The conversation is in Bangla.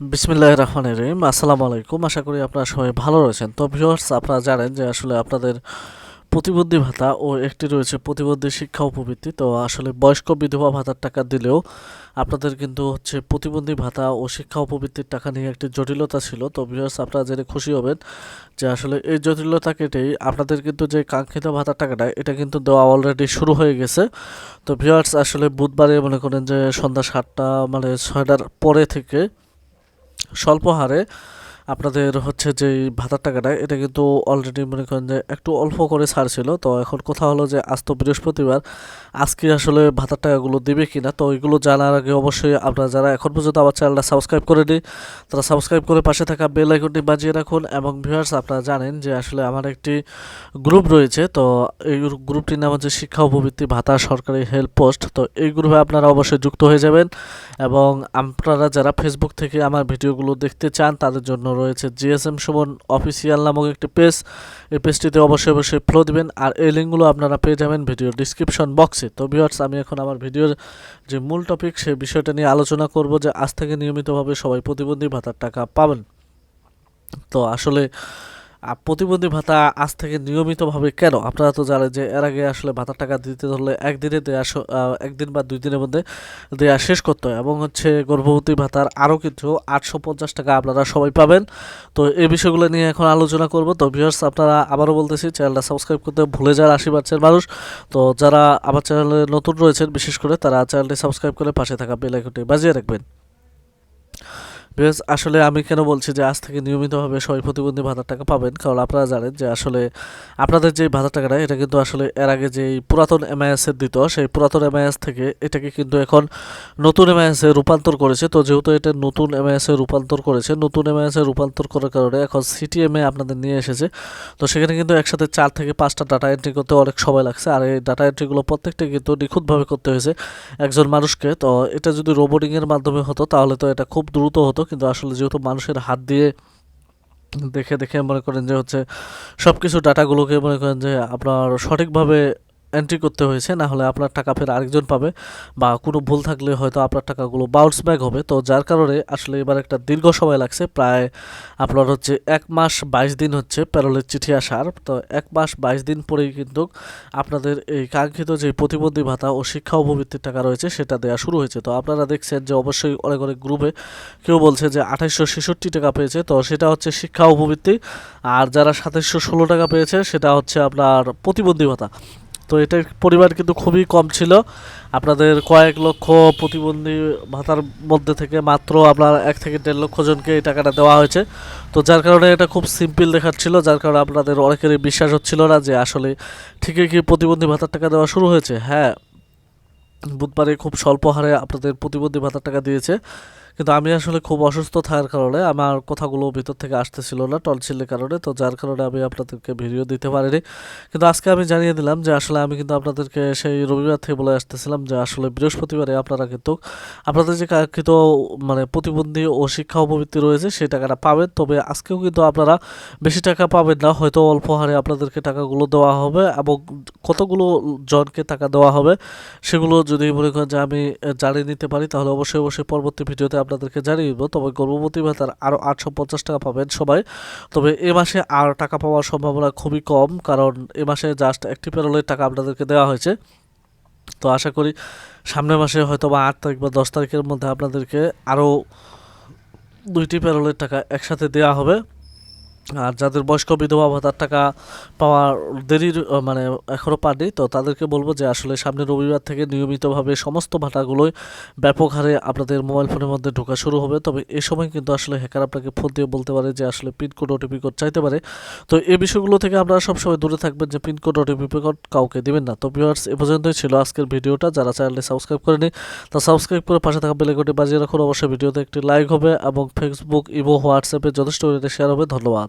বিসমিল্লাহ রহমানের রহিম। আসসালামু আলাইকুম। আশা করি আপনারা সবাই ভালো রয়েছেন। তো ভিউয়ার্স, আপনারা জানেন যে আসলে আপনাদের প্রতিবন্ধী ভাতা ও একটি রয়েছে প্রতিবন্ধী শিক্ষা উপবৃত্তি তো আসলে বয়স্ক বিধবা ভাতার টাকা দিলেও আপনাদের কিন্তু হচ্ছে প্রতিবন্ধী ভাতা ও শিক্ষা উপবৃত্তির টাকা নিয়ে একটি জটিলতা ছিল। তো ভিউয়ার্স, আপনারা জেনে খুশি হবেন যে আসলে এই জটিলতা কেটেই আপনাদের কিন্তু যে কাঙ্ক্ষিত ভাতার টাকাটা, এটা কিন্তু দেওয়া অলরেডি শুরু হয়ে গেছে। তো ভিউয়ার্স, আসলে বুধবারে মনে করেন যে সন্ধ্যা সাতটা মানে ছয়টার পরে থেকে স্বল্প হারে আপনাদের হচ্ছে যে ভাতার টাকাটা, এটা কিন্তু অলরেডি মনে করেন যে একটু অল্প করে ছাড় ছিল। তো এখন কথা হলো যে, আজ তো বৃহস্পতিবার, আজকে আসলে ভাতার টাকাগুলো দেবে কি না তো ওইগুলো জানার আগে অবশ্যই আপনারা যারা এখন পর্যন্ত আমার চ্যানেলটা সাবস্ক্রাইব করে নিই তারা সাবস্ক্রাইব করে পাশে থাকা বেল আইকনটি বাজিয়ে রাখুন। এবং ভিউয়ার্স আপনারা জানেন যে আসলে আমার একটি গ্রুপ রয়েছে, তো এই গ্রুপটির নাম হচ্ছে শিক্ষা উপবৃত্তি ভাতা সরকারি হেল্প পোস্ট তো এই গ্রুপে আপনারা অবশ্যই যুক্ত হয়ে যাবেন। এবং আপনারা যারা ফেসবুক থেকে আমার ভিডিওগুলো দেখতে চান, তাদের জন্য রয়েছে জিএসএম সুমন অফিসিয়াল নামক একটি পেজ। এই পেজটিতে অবশ্যই অবশ্যই ফ্লো দেবেন। আর এই লিঙ্কগুলো আপনারা পেয়ে যাবেন ভিডিও ডিসক্রিপশন বক্সে তো ভিওয়ার্স আমি এখন আমার ভিডিওর যে মূল টপিক সেই বিষয়টা নিয়ে আলোচনা করব যে আজ থেকে নিয়মিতভাবে সবাই প্রতিবন্ধী ভাতার টাকা পাবেন। তো আসলে প্রতিবন্ধী ভাতা আজ থেকে নিয়মিতভাবে কেন? আপনারা তো জানেন যে এর আগে আসলে ভাতার টাকা দিতে ধরলে একদিনে স- একদিন বা দুই দিনের মধ্যে দেওয়া শেষ করতে হয়। এবং হচ্ছে গর্ভবতী ভাতার আরও কিছু আটশো পঞ্চাশ টাকা আপনারা সবাই পাবেন। তো এই বিষয়গুলো নিয়ে এখন আলোচনা করব। তো ভিউয়ার্স আপনারা আবারও বলতেছি, চ্যানেলটা সাবস্ক্রাইব করতে ভুলে যাওয়ার আশি পার্সেন্ট মানুষ, তো যারা আমার চ্যানেলে নতুন রয়েছেন, বিশেষ করে তারা চ্যানেলটি সাবস্ক্রাইব করে পাশে থাকা বেল বাজিয়ে রাখবেন। বেশ আসলে আমি কেন বলছি যে আজ থেকে নিয়মিতভাবে সবাই প্রতিবন্ধী ভাতার টাকা পাবেন? কারণ আপনারা জানেন যে আসলে আপনাদের যে ভাতার টাকাটা, এটা কিন্তু আসলে এর আগে যেই পুরাতন এমআইএস এর দিত, সেই পুরাতন এমআইএস থেকে এটাকে কিন্তু এখন নতুন এমআইএস রূপান্তর করেছে। তো যেহেতু এটা নতুন এমআইএস রূপান্তর করেছে, নতুন এমআইএস রূপান্তর করার কারণে এখন সিটিএমএ আপনাদের নিয়ে এসেছে। তো সেখানে কিন্তু একসাথে চার থেকে পাঁচটা ডাটা এন্ট্রি করতে অনেক সময় লাগছে। আর এই ডাটা এন্ট্রিগুলো প্রত্যেকটা কিন্তু নিখুঁতভাবে করতে হয়েছে একজন মানুষকে। তো এটা যদি রোবোটিংয়ের মাধ্যমে হতো, তাহলে তো এটা খুব দ্রুত হতো। কিন্তু আসলে যেহেতু মানুষের হাত দিয়ে দেখে দেখে মনে করেন যে হচ্ছে সব কিছু ডাটাগুলোকে মনে করেন যে আপনার সঠিকভাবে এন্ট্রি করতে হয়েছে, না হলে আপনার টাকা ফের আরেকজন পাবে বা কোনো ভুল থাকলে হয়তো আপনার টাকাগুলো বাউন্স ব্যাক হবে। তো যার কারণে আসলে এবার একটা দীর্ঘ সময় লাগছে, প্রায় আপনার হচ্ছে এক মাস বাইশ দিন হচ্ছে প্যারোলের চিঠি আসার। তো এক মাস বাইশ দিন পরেই কিন্তু আপনাদের এই কাঙ্ক্ষিত যে প্রতিবন্ধী ভাতা ও শিক্ষা উপবৃত্তির টাকা রয়েছে, সেটা দেওয়া শুরু হয়েছে। তো আপনারা দেখছেন যে অবশ্যই অনেক অনেক গ্রুপে কেউ বলছে যে আঠাইশশো ছেষট্টি টাকা পেয়েছে, তো সেটা হচ্ছে শিক্ষা উপবৃত্তি আর যারা সাতাইশশো ষোলো টাকা পেয়েছে, সেটা হচ্ছে আপনার প্রতিবন্ধী ভাতা। তো এটার পরিমাণ কিন্তু খুবই কম ছিল। আপনাদের কয়েক লক্ষ প্রতিবন্ধী ভাতার মধ্যে থেকে মাত্র আপনার এক থেকে দেড় লক্ষ জনকে এই টাকাটা দেওয়া হয়েছে। তো যার কারণে এটা খুব সিম্পল দেখাচ্ছিল, যার কারণে আপনাদের অনেকেরই বিশ্বাস হচ্ছিল না যে আসলে ঠিকই কি প্রতিবন্ধী ভাতার টাকা দেওয়া শুরু হয়েছে? হ্যাঁ বুধবারে খুব স্বল্প হারে আপনাদের প্রতিবন্ধী ভাতার টাকা দিয়েছে। কিন্তু আমি আসলে খুব অসুস্থ থাকার কারণে আমার কথাগুলো ভিতর থেকে আসতেছিল না টনসিলের কারণে, তো যার কারণে আমি আপনাদেরকে ভিডিও দিতে পারিনি। কিন্তু আজকে আমি জানিয়ে দিলাম যে আসলে আমি কিন্তু আপনাদেরকে সেই রবিবার থেকে বলে আসতেছিলাম যে আসলে বৃহস্পতিবারে আপনারা কিন্তু, আপনাদের যে কাঙ্ক্ষিত মানে প্রতিবন্ধী ও শিক্ষা উপবৃত্তি রয়েছে সেই টাকাটা পাবেন। তবে আজকেও কিন্তু আপনারা বেশি টাকা পাবেন না, হয়তো অল্প হারে আপনাদেরকে টাকাগুলো দেওয়া হবে এবং কতগুলো জনকে টাকা দেওয়া হবে সেগুলো যদি মনে করেন যে আমি জানিয়ে নিতে পারি, তাহলে অবশ্যই অবশ্যই পরবর্তী ভিডিওতে আপনাদেরকে জানিয়ে দেবো, তবে গর্ভবতী ভাতার আরও আটশো পঞ্চাশ টাকা পাবেন সবাই। তবে এ মাসে আর টাকা পাওয়ার সম্ভাবনা খুবই কম, কারণ এ মাসে জাস্ট একটি প্যারোলের টাকা আপনাদেরকে দেওয়া হয়েছে। তো আশা করি সামনের মাসে হয়তো বা আট তারিখ বা দশ তারিখের মধ্যে আপনাদেরকে আরও দুইটি প্যারোলের টাকা একসাথে দেওয়া হবে। আর যাদের বয়স্ক বিধবা ভাতার টাকা পাওয়ার দেরির মানে এখনও পাননি, তো তাদেরকে বলব যে আসলে সামনের রবিবার থেকে নিয়মিতভাবে সমস্ত ভাতাগুলোই ব্যাপক হারে আপনাদের মোবাইল ফোনের মধ্যে ঢোকা শুরু হবে। তবে এ সময় কিন্তু আসলে হ্যাকার আপনাকে ফোন দিয়ে বলতে পারে যে আসলে পিনকোড ওটিপি কোড চাইতে পারে। তো এই বিষয়গুলো থেকে আপনারা সবসময় দূরে থাকবেন যে পিনকোড ওটিপি কোড কাউকে দিবেন না। তো ভিউয়ার্স, এ পর্যন্তই ছিল আজকের ভিডিওটা। যারা চ্যানেলটি সাবস্ক্রাইব করেনি, তা সাবস্ক্রাইব করে পাশে থাকা বেলেগোটি বাজিয়ে রাখুন। অবশ্যই ভিডিওতে একটি লাইক হবে এবং ফেসবুক ইমো হোয়াটসঅ্যাপে যথেষ্ট শেয়ার হবে। ধন্যবাদ।